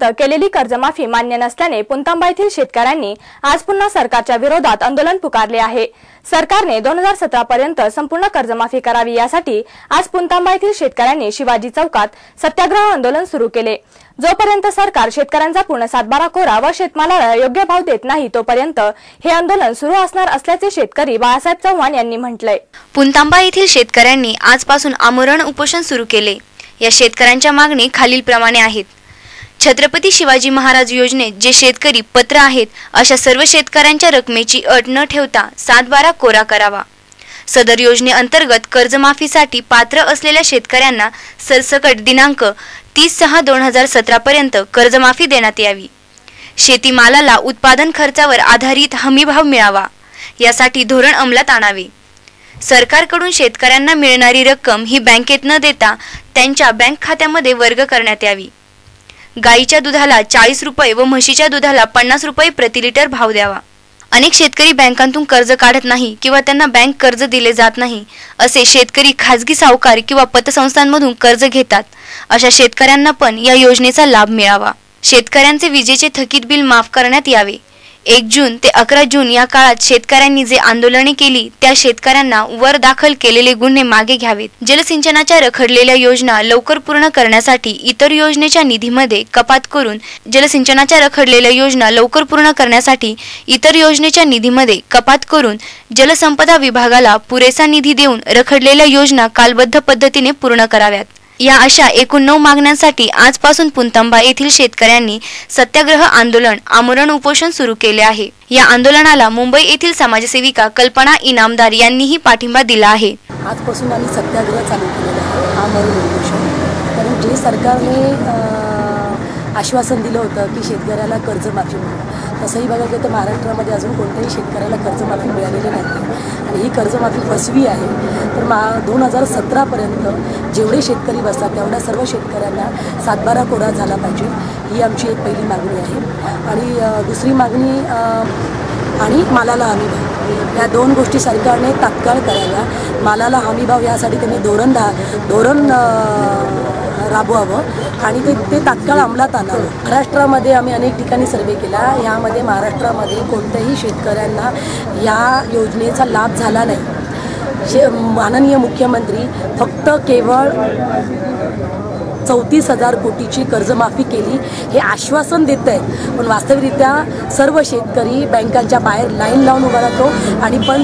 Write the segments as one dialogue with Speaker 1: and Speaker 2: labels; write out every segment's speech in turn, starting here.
Speaker 1: केलेली कर्जमाफी मान्य नसल्याने पुंतांबा येथील शेतकऱ्यांनी आज पुन्हा सरकारच्या विरोधात आंदोलन पुकारले आहे. सरकारने दोन हजार सतरा पर्यंत संपूर्ण कर्जमाफी करावी यासाठी आज पुंतांबा येथील शेतकऱ्यांनी शिवाजी चौकात सत्याग्रह आंदोलन सुरू केले. जोपर्यंत सरकार शेतकऱ्यांचा पूर्ण सातबारा कोरा व शेतमालाला योग्य भाव देत नाही तोपर्यंत हे आंदोलन सुरू असणार असल्याचे शेतकरी बाळासाहेब चव्हाण यांनी म्हटलंय.
Speaker 2: पुंतांबा येथील शेतकऱ्यांनी आजपासून आमरण उपोषण सुरू केले. या शेतकऱ्यांच्या मागणी खालीलप्रमाणे आहेत. छत्रपती शिवाजी महाराज योजनेत जे शेतकरी पत्र आहेत अशा सर्व शेतकऱ्यांच्या रकमेची अट न ठेवता सातबारा कोरा करावा. सदर योजनेअंतर्गत कर्जमाफीसाठी पात्र असलेल्या शेतकऱ्यांना सरसकट दिनांक तीस सहा दोन हजार सतरापर्यंत कर्जमाफी देण्यात यावी. शेतीमालाला उत्पादन खर्चावर आधारित हमीभाव मिळावा. यासाठी धोरण अंमलात आणावे. सरकारकडून शेतकऱ्यांना मिळणारी रक्कम ही बँकेत न देता त्यांच्या बँक खात्यामध्ये वर्ग करण्यात यावी. गाईच्या दुधाला चाळीस रुपये व म्हशीच्या दुधाला पन्नास रुपये प्रति लिटर भाव द्यावा. अनेक शेतकरी बँकांतून कर्ज काढत नाही किंवा त्यांना बँक कर्ज दिले जात नाही असे शेतकरी खाजगी सावकार किंवा पतसंस्थांमधून कर्ज घेतात. अशा शेतकऱ्यांना पण या योजनेचा लाभ मिळावा. शेतकऱ्यांचे विजेचे थकीत बिल माफ करण्यात यावे. एक जून ते अकरा जून या काळात शेतकऱ्यांनी जे आंदोलने केली त्या शेतकऱ्यांना वर दाखल केलेले गुन्हे मागे घ्यावेत. जलसिंचनाच्या रखडलेल्या योजना लवकर पूर्ण करण्यासाठी इतर योजनेच्या निधीमध्ये कपात करून जलसिंचनाच्या रखडलेल्या योजना लवकर पूर्ण करण्यासाठी इतर योजनेच्या निधीमध्ये कपात करून जलसंपदा विभागाला पुरेसा निधी देऊन रखडलेल्या योजना कालबद्ध पद्धतीने पूर्ण कराव्यात. या अशा एकूण नऊ मागण्यांसाठी आजपासून पुंतंबा येथील शेतकऱ्यांनी सत्याग्रह आंदोलन आमरण उपोषण सुरू केले आहे. या आंदोलनाला मुंबई येथील समाजसेविका कल्पना इनामदार यांनीही पाठिंबा दिला आहे.
Speaker 3: आजपासून आम्ही सत्याग्रह चालू केलेला आहे उपोषण. कारण जे सरकारने आश्वासन दिलं होतं की शेतकऱ्याला कर्जमाफी मिळणार तसंही बघायला गेलं तर महाराष्ट्रामध्ये अजून कोणत्याही शेतकऱ्याला कर्जमाफी मिळालेली नाही. आणि ही कर्जमाफी फसवी आहे. तर मा दोन हजार सतरापर्यंत जेवढे शेतकरी बसतात तेवढ्या सर्व शेतकऱ्यांना सातबारा कोरा झाला पाहिजे ही आमची एक पहिली मागणी आहे. आणि दुसरी मागणी आणि मालाला हमी भाव. या दोन गोष्टी सरकारने तात्काळ कराव्या. मालाला हमी भाव यासाठी त्यांनी धोरण धा धोरण राबवावं. आणि ते ते तात्काळ अंमलात आणावं. महाराष्ट्रामध्ये आम्ही अनेक ठिकाणी सर्वे केला. यामध्ये महाराष्ट्रामध्ये कोणत्याही शेतकऱ्यांना या योजनेचा लाभ झाला नाही. शे माननीय मुख्यमंत्री फक्त केवळ चौतीस हजार कोटीची कर्जमाफी केली हे आश्वासन देत आहेत. पण वास्तविकरित्या सर्व शेतकरी बँकांच्या बाहेर लाईन लावून उभा राहतो आणि पण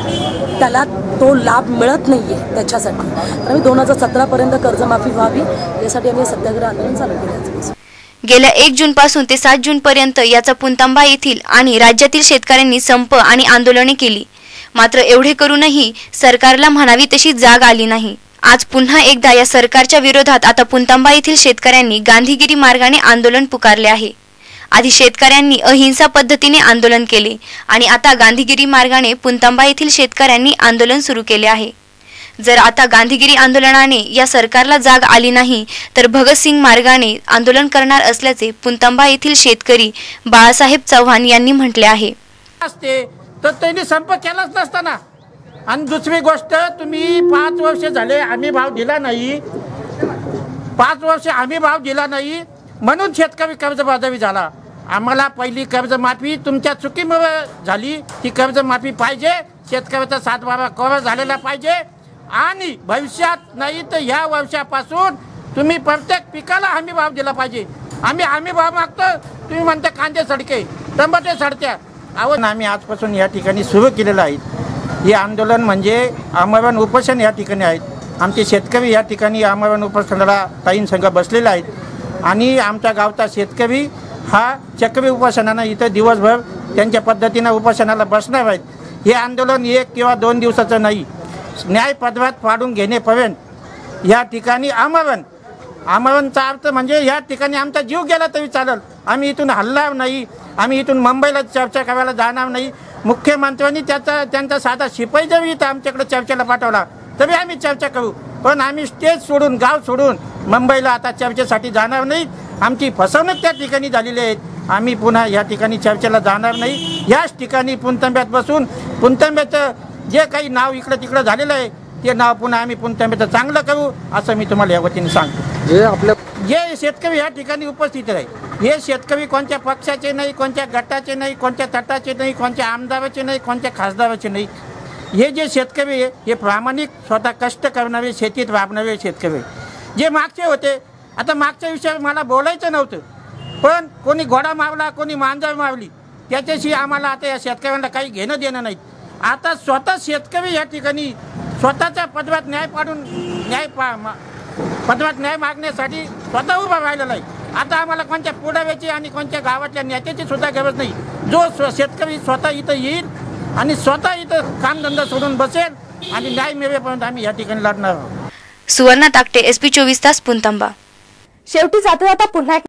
Speaker 3: त्याला तो लाभ मिळत नाही आहे त्याच्यासाठी. तर आम्ही दोन हजार सतरापर्यंत कर्जमाफी व्हावी यासाठी आम्ही सत्याग्रह आंदोलन चालू केलं
Speaker 2: गेल्या एक जून पासून ते सात जून पर्यंत याचा पुंतांबा येथील आणि राज्यातील शेतकऱ्यांनी संप आणि आंदोलने केली. मात्र एवढे करूनही सरकारला म्हणावी तशी जाग आली नाही. आज पुन्हा एकदा या सरकारच्या विरोधात आता पुंतांबा येथील शेतकऱ्यांनी गांधीगिरी मार्गाने आंदोलन पुकारले आहे. आधी शेतकऱ्यांनी अहिंसा पद्धतीने आंदोलन केले आणि आता गांधीगिरी मार्गाने पुंतांबा येथील शेतकऱ्यांनी आंदोलन सुरू केले आहे. जर आता गांधीगिरी आंदोलनाने या सरकारला जाग आली नाही तर भगतसिंग मार्गाने आंदोलन करणार असल्याचे पुंतांबा येथील शेतकरी बाळासाहेब चव्हाण यांनी म्हटले आहे.
Speaker 4: असते तर त्यांनी संप केलाच नसताना. आणि दुसरी गोष्ट तुम्ही पाच वर्ष झाले आम्ही भाव दिला नाही. पाच वर्ष आम्ही भाव दिला नाही म्हणून शेतकरी कर्जबाजारी झाला. आम्हाला पहिली कर्जमाफी तुमच्या चुकीमुळे झाली. ती कर्जमाफी पाहिजे. शेतकऱ्याचा सातबारा कवर झालेला पाहिजे. आणि भविष्यात नाही तर ह्या वर्षापासून तुम्ही प्रत्येक पिकाला हमी भाव दिला पाहिजे. आम्ही हमी भाव मागतो. तुम्ही म्हणता कांदे सडके टमाटे सडत्या. अहो आम्ही आजपासून या ठिकाणी सुरू केलेलं आहे. हे आंदोलन म्हणजे आमरण उपोषण या ठिकाणी आहेत आमचे शेतकरी या ठिकाणी आमरण उपोषणाला ताईंसंघ बसलेले आहेत. आणि आमच्या गावचा शेतकरी हा चक्री उपोषणानं इथं दिवसभर त्यांच्या पद्धतीनं उपोषणाला बसणार आहेत. हे आंदोलन एक किंवा दोन दिवसाचं नाही. न्याय पदवात पाडून घेणेपर्यंत या ठिकाणी आमरण. आमरणचा अर्थ म्हणजे या ठिकाणी आमचा जीव गेला तरी चालेल. आम्ही इथून हलणार नाही. आम्ही इथून मुंबईला चर्चा करायला जाणार नाही. मुख्यमंत्र्यांनी त्याचा त्यांचा साधा शिपाई जरी इथं आमच्याकडे चर्चेला पाठवला तरी आम्ही चर्चा करू. पण आम्ही स्टेज सोडून गाव सोडून मुंबईला आता चर्चेसाठी जाणार नाही. आमची फसवणूक त्या ठिकाणी झालेली आहे. आम्ही पुन्हा या ठिकाणी चर्चेला जाणार नाही. याच ठिकाणी पुंतंब्यात बसून पुंतंब्याचं जे काही नाव इकडं तिकडं झालेलं आहे ते नाव पुन्हा आम्ही पुंतंब्याचं चांगलं करू असं मी तुम्हाला या वतीने सांगतो.
Speaker 5: जे आपल्या
Speaker 4: जे शेतकरी या ठिकाणी उपस्थित आहे हे शेतकरी कोणत्या पक्षाचे नाही कोणत्या गटाचे नाही कोणत्या तटाचे नाही कोणत्या आमदाराचे नाही कोणत्या खासदाराचे नाही. हे जे शेतकरी आहे हे प्रामाणिक स्वतः कष्ट करणारे शेतीत राबणारे शेतकरी. जे मागचे होते आता मागच्या विषयावर मला बोलायचं नव्हतं. पण कोणी घोडा मारला कोणी मांजर मावली त्याच्याशी आम्हाला आता या शेतकऱ्यांना काही घेणं देणं नाही. आता स्वतः शेतकरी या ठिकाणी स्वतःच्या पदवात न्याय पाडून न्याय पा मा- पदवात न्याय मागण्यासाठी स्वतः उभा राहिलेला आहे. आता आम्हाला कोणत्या पुढाव्याची आणि कोणत्या गावातल्या नेत्याची सुद्धा गरज नाही. जो स्व शेतकरी स्वतः इथं येईल आणि स्वतः इथं कामधंदा सोडून बसेल आणि न्याय मिळेपर्यंत आम्ही या ठिकाणी लढणार आहोत.
Speaker 2: सुवर्णा ताकटे एस पी चोवीस तास पुनतांबा.
Speaker 1: शेवटी जाता जाता पुन्हा एक